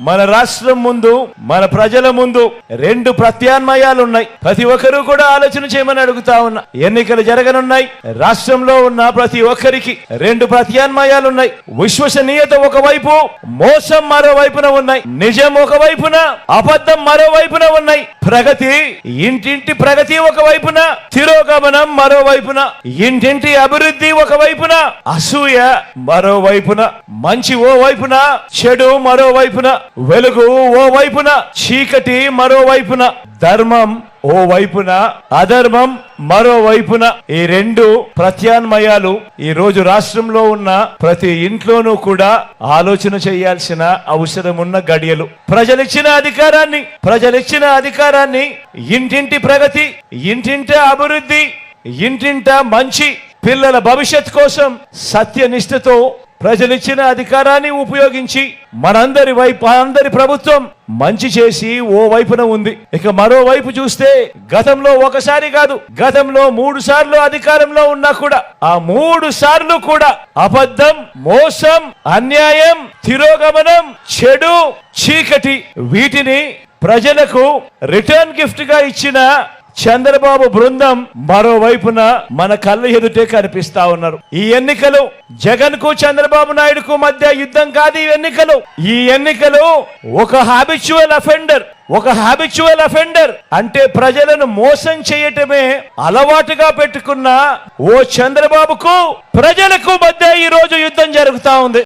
మన రాష్ట్రం ముందు మన ప్రజల ముందు రెండు ప్రత్యామ్నాయాలు ఉన్నాయి ప్రతి ఒక్కరూ కూడా ఆలోచన చేయమని అడుగుతా ఉన్నా. ఎన్నికలు జరగనున్నాయి. రాష్ట్రంలో ఉన్న ప్రతి ఒక్కరికి రెండు ప్రత్యామ్నాయాలు ఉన్నాయి విశ్వసనీయత ఒకవైపు మోసం మరోవైపున ఉన్నాయి. నిజం ఒకవైపున అబద్ధం మరోవైపున ఉన్నాయి. ప్రగతి ఇంటింటి ప్రగతి ఒకవైపున తిరోగమనం మరోవైపున ఇంటింటి అభివృద్ధి ఒకవైపున అసూయ మరోవైపున మంచి ఓ వైపున చెడు మరోవైపున వెలుగు ఓ వైపున చీకటి మరో వైపున ధర్మం ఓ వైపున అధర్మం మరో వైపున ఈ రెండు ప్రత్యాన్మయాలు ఈ రోజు రాష్ట్రంలో ఉన్న ప్రతి ఇంట్లోనూ కూడా ఆలోచన చేయాల్సిన అవసరం ఉన్న గడియలు. ప్రజలిచ్చిన అధికారాన్ని ప్రజలిచ్చిన అధికారాన్ని ఇంటింటి ప్రగతి ఇంటింట అభివృద్ధి ఇంటింట మంచి పిల్లల భవిష్యత్ కోసం సత్యనిష్టతో ప్రజలిచ్చిన అధికారాన్ని ఉపయోగించి మనందరి వైపు అందరి ప్రభుత్వం మంచి చేసి ఓ వైపున ఉంది. ఇక మరోవైపు చూస్తే గతంలో ఒకసారి కాదు గతంలో మూడు సార్లు అధికారంలో ఉన్నా కూడా ఆ మూడు సార్లు కూడా అబద్ధం మోసం అన్యాయం తిరోగమనం చెడు చీకటి వీటిని ప్రజలకు రిటర్న్ గిఫ్ట్గా ఇచ్చిన చంద్రబాబు బృందం మరోవైపున మన కళ్ళ ఎదుటే కనిపిస్తా ఉన్నారు. ఈ ఎన్నికలు జగన్కు చంద్రబాబు నాయుడుకు మధ్య యుద్ధం కాదు ఈ ఎన్నికలు. ఈ ఎన్నికలు ఒక హాబిచువల్ అఫెండర్ ఒక హాబిచువల్ అఫెండర్ అంటే ప్రజలను మోసం చేయటమే అలవాటుగా పెట్టుకున్న ఓ చంద్రబాబుకు ప్రజలకు మధ్య ఈ రోజు యుద్ధం జరుగుతా ఉంది.